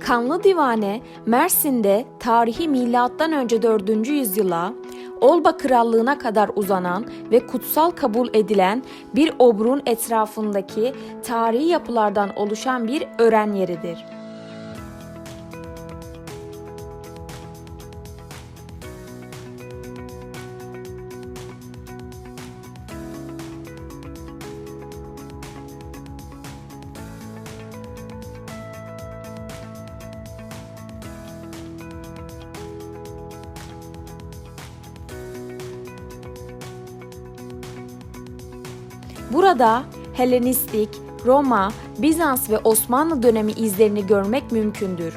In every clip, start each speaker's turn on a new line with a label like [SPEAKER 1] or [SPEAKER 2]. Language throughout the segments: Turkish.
[SPEAKER 1] Kanlı Divane, Mersin'de tarihi milattan önce 4. yüzyıla, Olba Krallığına kadar uzanan ve kutsal kabul edilen bir obrun etrafındaki tarihi yapılardan oluşan bir ören yeridir. Burada Helenistik, Roma, Bizans ve Osmanlı dönemi izlerini görmek mümkündür.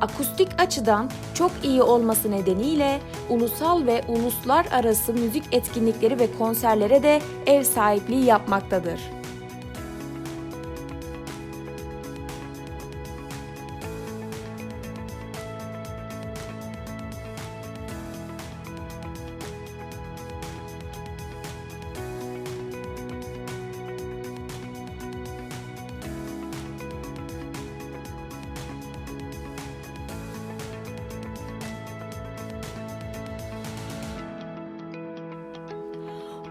[SPEAKER 1] Akustik açıdan çok iyi olması nedeniyle ulusal ve uluslararası müzik etkinlikleri ve konserlere de ev sahipliği yapmaktadır.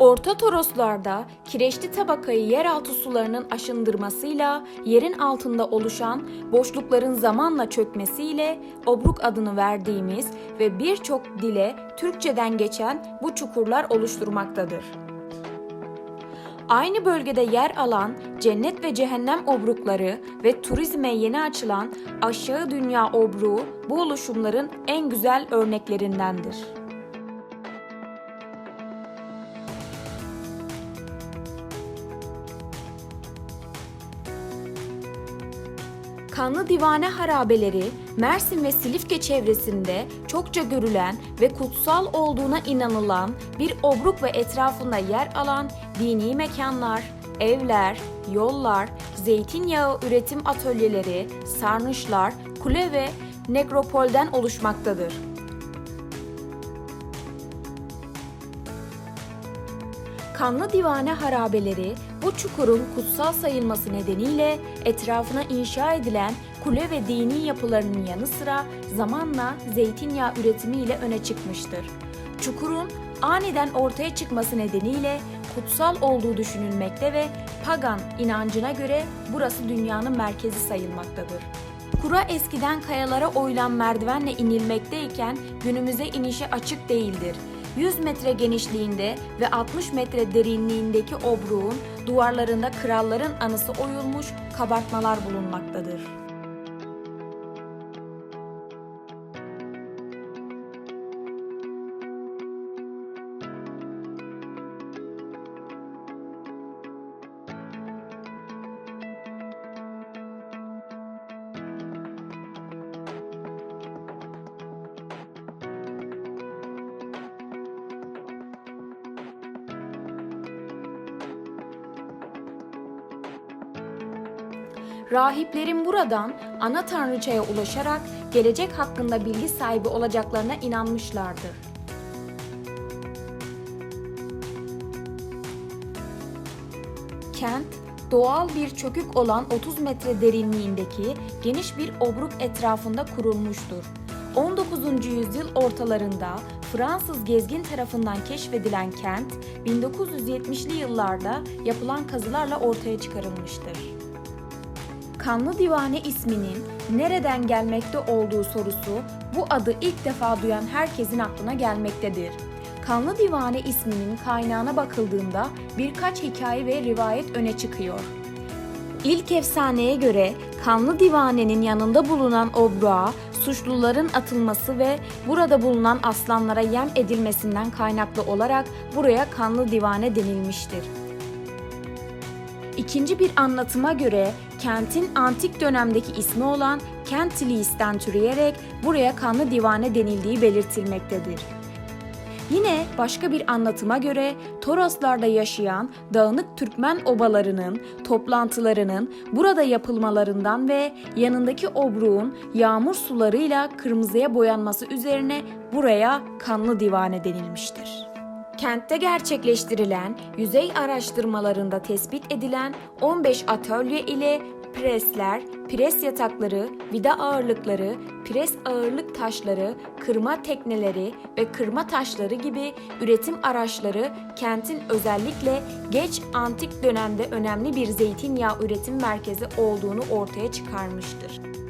[SPEAKER 1] Orta Toroslarda kireçli tabakayı yeraltı sularının aşındırmasıyla yerin altında oluşan boşlukların zamanla çökmesiyle obruk adını verdiğimiz ve birçok dile Türkçeden geçen bu çukurlar oluşturmaktadır. Aynı bölgede yer alan cennet ve cehennem obrukları ve turizme yeni açılan aşağı dünya obruğu bu oluşumların en güzel örneklerindendir. Kanlı Divane harabeleri Mersin ve Silifke çevresinde çokça görülen ve kutsal olduğuna inanılan bir obruk ve etrafında yer alan dini mekanlar, evler, yollar, zeytinyağı üretim atölyeleri, sarnıçlar, kule ve nekropolden oluşmaktadır. Kanlı Divane harabeleri bu çukurun kutsal sayılması nedeniyle etrafına inşa edilen kule ve dini yapılarının yanı sıra zamanla zeytinyağı üretimiyle öne çıkmıştır. Çukurun aniden ortaya çıkması nedeniyle kutsal olduğu düşünülmekte ve pagan inancına göre burası dünyanın merkezi sayılmaktadır. Kura eskiden kayalara oyulan merdivenle inilmekteyken günümüze inişi açık değildir. 100 metre genişliğinde ve 60 metre derinliğindeki obruğun duvarlarında kralların anısı oyulmuş kabartmalar bulunmaktadır. Rahiplerin buradan ana tanrıçaya ulaşarak gelecek hakkında bilgi sahibi olacaklarına inanmışlardır. Kent, doğal bir çökük olan 30 metre derinliğindeki geniş bir obruk etrafında kurulmuştur. 19. yüzyıl ortalarında Fransız gezgin tarafından keşfedilen kent, 1970'li yıllarda yapılan kazılarla ortaya çıkarılmıştır. Kanlı Divane isminin nereden gelmekte olduğu sorusu bu adı ilk defa duyan herkesin aklına gelmektedir. Kanlı Divane isminin kaynağına bakıldığında birkaç hikaye ve rivayet öne çıkıyor. İlk efsaneye göre Kanlı Divane'nin yanında bulunan obruğa suçluların atılması ve burada bulunan aslanlara yem edilmesinden kaynaklı olarak buraya Kanlı Divane denilmiştir. İkinci bir anlatıma göre kentin antik dönemdeki ismi olan Kentliis'ten türeyerek buraya Kanlı Divane denildiği belirtilmektedir. Yine başka bir anlatıma göre Toroslarda yaşayan dağınık Türkmen obalarının toplantılarının burada yapılmalarından ve yanındaki obruğun yağmur sularıyla kırmızıya boyanması üzerine buraya Kanlı Divane denilmiştir. Kentte gerçekleştirilen yüzey araştırmalarında tespit edilen 15 atölye ile presler, pres yatakları, vida ağırlıkları, pres ağırlık taşları, kırma tekneleri ve kırma taşları gibi üretim araçları kentin özellikle geç antik dönemde önemli bir zeytinyağı üretim merkezi olduğunu ortaya çıkarmıştır.